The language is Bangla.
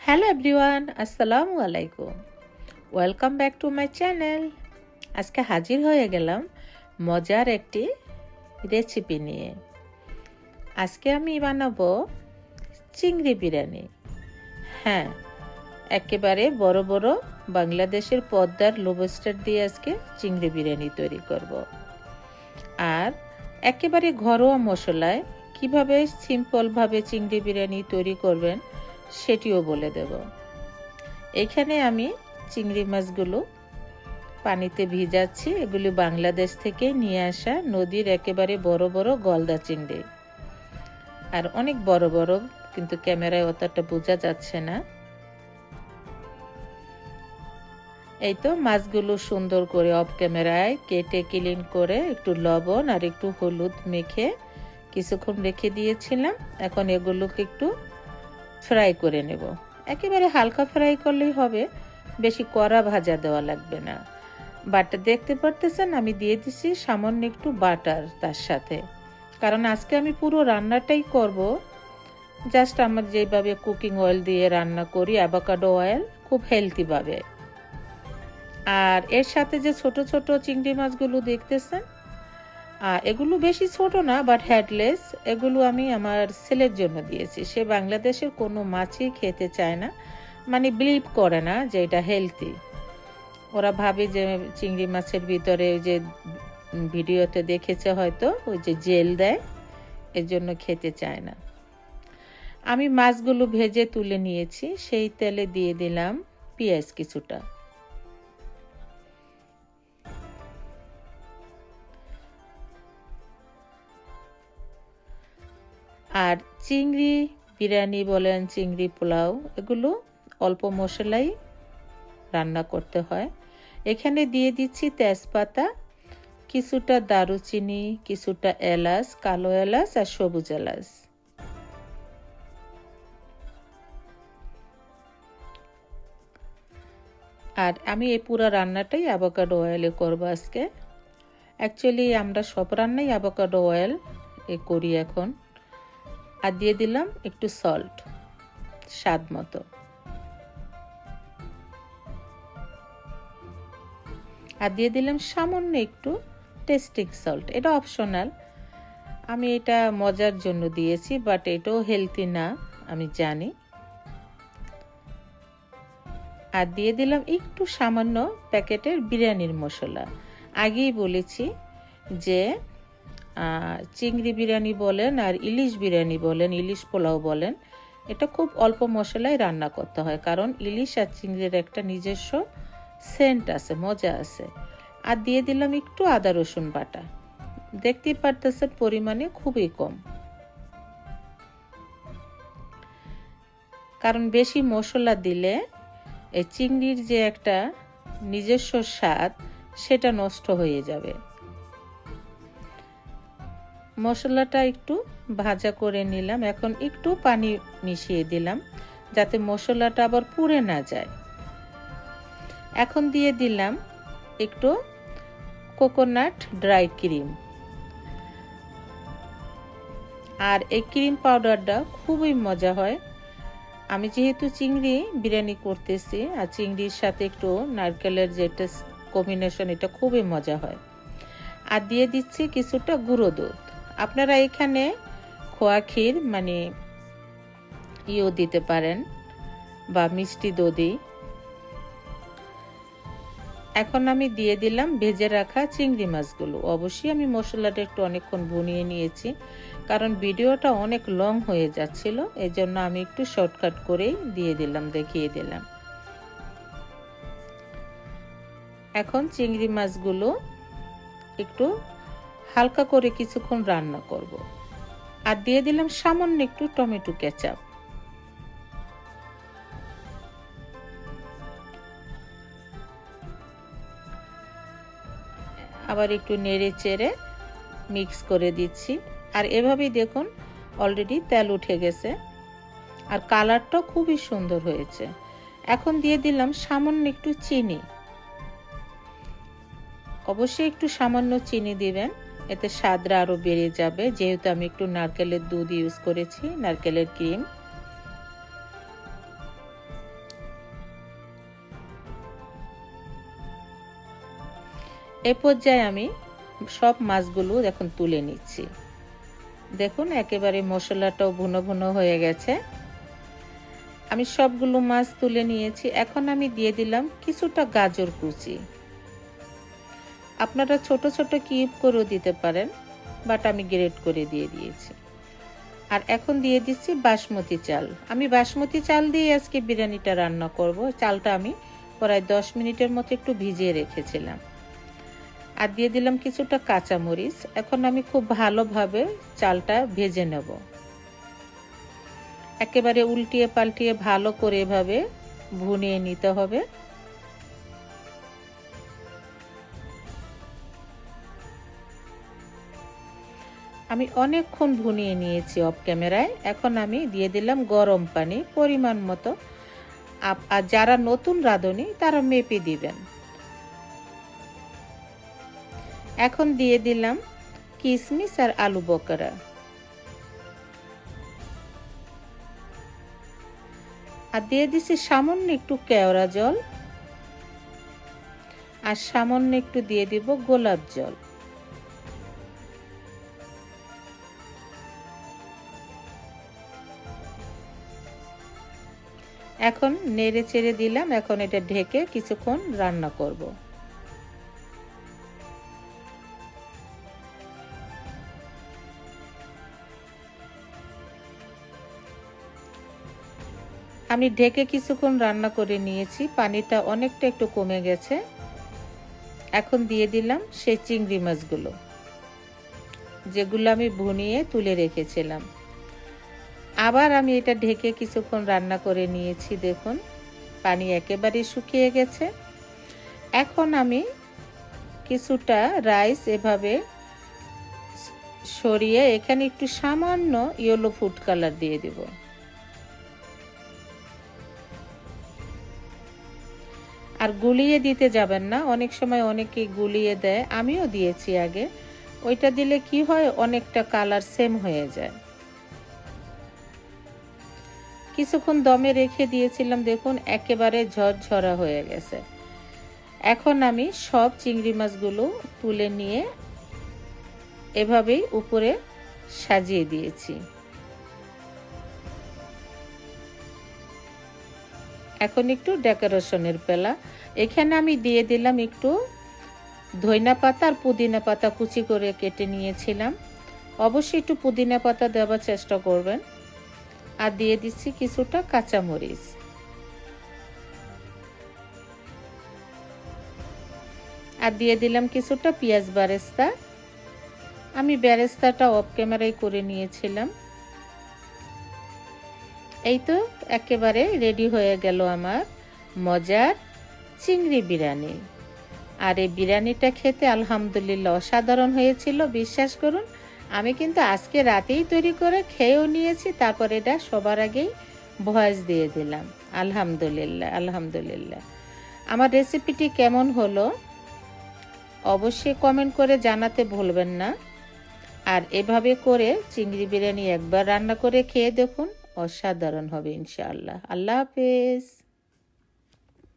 হ্যালো এভরিওয়ান আসসালামু আলাইকুম welcome back to my channel আজকে হাজির হয়ে গেলাম মজার একটি রেসিপি নিয়ে। আজকে আমি বানাবো চিংড়ি বিরিয়ানি। হ্যাঁ একেবারে বড় বড় বাংলাদেশের পদ্মার লোবস্টার দিয়ে আজকে চিংড়ি বিরিয়ানি তৈরি করব। আর একেবারে ঘরোয়া মশলায় কীভাবে সিম্পলভাবে চিংড়ি বিরিয়ানি তৈরি করবেন সেটিও বলে দেব। এখানে আমি চিংড়ি মাছগুলো পানিতে ভিজাচ্ছি। এগুলি বাংলাদেশ থেকে নিয়ে আসা নদীর একেবারে বড় বড় গলদা চিংড়ি। আর অনেক বড় বড়, কিন্তু ক্যামেরায় অতটা বোঝা যাচ্ছে না। এই তো মাছগুলো সুন্দর করে অফ ক্যামেরায় কেটে ক্লিন করে একটু লবণ আর একটু হলুদ মেখে কিছুক্ষণ রেখে দিয়েছিলাম। এখন এগুলোকে একটু ফ্রাই করে নেব। একেবারে হালকা ফ্রাই করলেই হবে, বেশি কড়া ভাজা দেওয়া লাগবে না। বাটার দেখতে পারতেছেন, আমি দিয়ে দিছি সামান্য একটু বাটার তার সাথে। কারণ আজকে আমি পুরো রান্নাটাই করব। জাস্ট আমার যেভাবে কুকিং অয়েল দিয়ে রান্না করি, অ্যাভাকাডো অয়েল খুব হেলদিভাবে আর এর সাথে যে ছোট ছোট চিংড়ি মাছগুলো দেখতেছেন এগুলো বেশি ছোট না বাট হেডলেস এগুলো আমি আমার ছেলের জন্য দিয়েছি। সে বাংলাদেশের কোনো মাছই খেতে চায় না মানে বিলিভ করে না যে এটা হেলদি ওরা ভাবে যে চিংড়ি মাছের ভিতরে ওই যে ভিডিওতে দেখেছে হয়তো, ওই যে জেল দেয়, এর জন্য খেতে চায় না। আমি মাছগুলো ভেজে তুলে নিয়েছি, সেই তেলে দিয়ে দিলাম পেঁয়াজ কিছুটা। আর চিংড়ি বিরিয়ানি বলেন, চিংড়ি পোলাও, এগুলো অল্প মশলাই রান্না করতে হয়। এখানে দিয়ে দিচ্ছি তেজপাতা, কিছুটা দারুচিনি, কিছুটা এলাচ, কালো এলাচ আর সবুজ এলাচ। আর আমি এই পুরো রান্নাটাই অ্যাভোকাডো অয়েলে করব আজকে। অ্যাকচুয়ালি আমরা সব রান্নাই অ্যাভোকাডো অয়েল এ করি এখন। আর দিয়ে দিলাম একটু সল্ট স্বাদ মতো। আর দিয়ে দিলাম সামান্য একটু টেস্টিং সল্ট এটা অপশনাল আমি এটা মজার জন্য দিয়েছি বাট এটাও হেলদি না, আমি জানি। আর দিয়ে দিলাম একটু সামান্য প্যাকেটের বিরিয়ানির মশলা। আগেই বলেছি যে চিংড়ি বিরিয়ানি বলেন আর ইলিশ বিরিয়ানি বলেন, ইলিশ পোলাও বলেন, এটা খুব অল্প মশলায় রান্না করতে হয়। কারণ ইলিশ আর চিংড়ির একটা নিজস্ব সেন্ট আছে, মজা আছে। আর দিয়ে দিলাম একটু আদা রসুন বাটা। দেখতেই পারতেছেন পরিমাণে খুবই কম। কারণ বেশি মশলা দিলে এই চিংড়ির যে একটা নিজস্ব স্বাদ, সেটা নষ্ট হয়ে যাবে। মশলাটা একটু ভাজা করে নিলাম। এখন একটু পানি মিশিয়ে দিলাম, যাতে মশলাটা আবার পুড়ে না যায়। এখন দিয়ে দিলাম একটু কোকোনাট ড্রাই ক্রিম। আর এই ক্রিম পাউডারটা খুবই মজা হয়। আমি যেহেতু চিংড়ি বিরিয়ানি করতেছি, আর চিংড়ির সাথে একটু নারকেলের যেটা কম্বিনেশন এটা খুবই মজা হয়। আর দিয়ে দিচ্ছি কিছুটা গুঁড়ো দুধ। আপনারা এখানে খোয়া ক্ষীর মানে ইও দিতে পারেন বা মিষ্টি দধি। এখন আমি দিয়ে দিলাম ভেজে রাখা চিংড়ি মাছগুলো। অবশ্যই আমি মশলাটা একটু অনেকক্ষণ ভুনিয়ে নিয়েছি, কারণ ভিডিওটা অনেক লং হয়ে যাচ্ছিল এই জন্য আমি একটু শর্টকাট করেই দিয়ে দিলাম, দেখিয়ে দিলাম। এখন চিংড়ি মাছগুলো একটু হালকা করে কিছুক্ষণ রান্না করব। আর দিয়ে দিলাম সামান্য একটু টমেটো কেচাপ। আবার একটু নেড়ে চেড়ে মিক্স করে দিচ্ছি। আর এভাবেই দেখুন অলরেডি তেল উঠে গেছে। আর কালারটাও খুবই সুন্দর হয়েছে। এখন দিয়ে দিলাম সামান্য একটু চিনি। অবশ্যই একটু সামান্য চিনি দিবেন। এতে স্বাদটা আরও বেড়ে যাবে। যেহেতু আমি একটু নারকেলের দুধ ইউজ করেছি, নারকেলের ক্রিম। এ পর্যায়ে আমি সব মাছগুলো এখন তুলে নিচ্ছি। দেখুন, একেবারে মশলাটাও ভুনো ভুনো হয়ে গেছে। আমি সবগুলো মাছ তুলে নিয়েছি। এখন আমি দিয়ে দিলাম কিছুটা গাজর কুচি। আপনারা ছোট ছোট কিউব করেও দিতে পারেন বাট আমি গ্রেট করে দিয়ে দিয়েছি। আর এখন দিয়ে দিচ্ছি বাসমতি চাল। আমি বাসমতি চাল দিয়ে আজকে বিরিয়ানিটা রান্না করব। চালটা আমি প্রায় দশ মিনিটের মতো একটু ভিজিয়ে রেখেছিলাম। আর দিয়ে দিলাম কিছুটা কাঁচামরিচ। এখন আমি খুব ভালোভাবে চালটা ভেজে নেব। একেবারে উল্টিয়ে পাল্টিয়ে ভালো করে এভাবে ভুনিয়ে নিতে হবে। আমি অনেকক্ষণ ভুনিয়ে নিয়েছি অফ ক্যামেরায় এখন আমি দিয়ে দিলাম গরম পানি, পরিমাণ মতো। আর যারা নতুন রাঁধুনি, তারা মেপে দিবেন। এখন দিয়ে দিলাম কিশমিশ আর আলু বকরা। আর দিয়ে দিছি সামান্য একটু কেওড়া জল। আর সামান্য একটু দিয়ে দিব গোলাপ জল। এখন নেড়ে চেড়ে দিলাম, এখন এটা ঢেকে কিছুক্ষণ রান্না করব। আমি ঢেকে কিছুক্ষণ রান্না করে নিয়েছি, পানিটা অনেকটা একটু কমে গেছে। এখন দিয়ে দিলাম সেই চিংড়ি মাছগুলো, যেগুলো আমি ভুনিয়ে তুলে রেখেছিলাম। আবার আমি এটা ঢেকে কিছুক্ষণ রান্না করে নিয়েছি, দেখুন। পানি একেবারে শুকিয়ে গেছে। এখন আমি কিছুটা রাইস এভাবে সরিয়ে এখানে একটু সামান্য ইয়েলো ফুড কালার দিয়ে দেব। আর গুলিয়ে দিতে যাবেন না, অনেক সময় অনেকে গুলিয়ে দেয়, আমিও দিয়েছি আগে। ওইটা দিলে কি হয়, অনেকটা কালার সেম হয়ে যায়। কিছুক্ষণ দমে রেখে দিয়েছিলাম, দেখুন, একেবারে ঝরঝরা হয়ে গেছে। এখন আমি সব চিংড়ি মাছগুলো তুলে নিয়ে এভাবেই উপরে সাজিয়ে দিয়েছি। এখন একটু ডেকোরেশনের পেলা এখানে আমি দিয়ে দিলাম একটু ধইনা পাতা আর পুদিনা পাতা কুচি করে কেটে নিয়েছিলাম। অবশ্যই একটু পুদিনা পাতা দেওয়ার চেষ্টা করবেন। আর দিয়ে দিচ্ছি কিছুটা কাঁচামরিচ। আর দিয়ে দিলাম কিছুটা পেঁয়াজ বারেস্তা। আমি ব্যারেস্তাটা অফ ক্যামেরায় করে নিয়েছিলাম। এই তো একেবারে রেডি হয়ে গেল আমার মজার চিংড়ি বিরিয়ানি। আর এই বিরিয়ানিটা খেতে আলহামদুলিল্লাহ অসাধারণ হয়েছিল, বিশ্বাস করুন। আমি কিন্তু আজকে রাতেই তৈরি করে খেয়েও নিয়েছি, তারপর এটা সবার আগেই ভয়েস দিয়ে দিলাম। আলহামদুলিল্লাহ আলহামদুলিল্লাহ। আমার রেসিপিটি কেমন হলো? অবশ্যই কমেন্ট করে জানাতে ভুলবেন না। আর এভাবে করে চিংড়ি বিরিয়ানি একবার রান্না করে খেয়ে দেখুন, অসাধারণ হবে ইনশাআল্লাহ। আল্লাহ হাফেজ।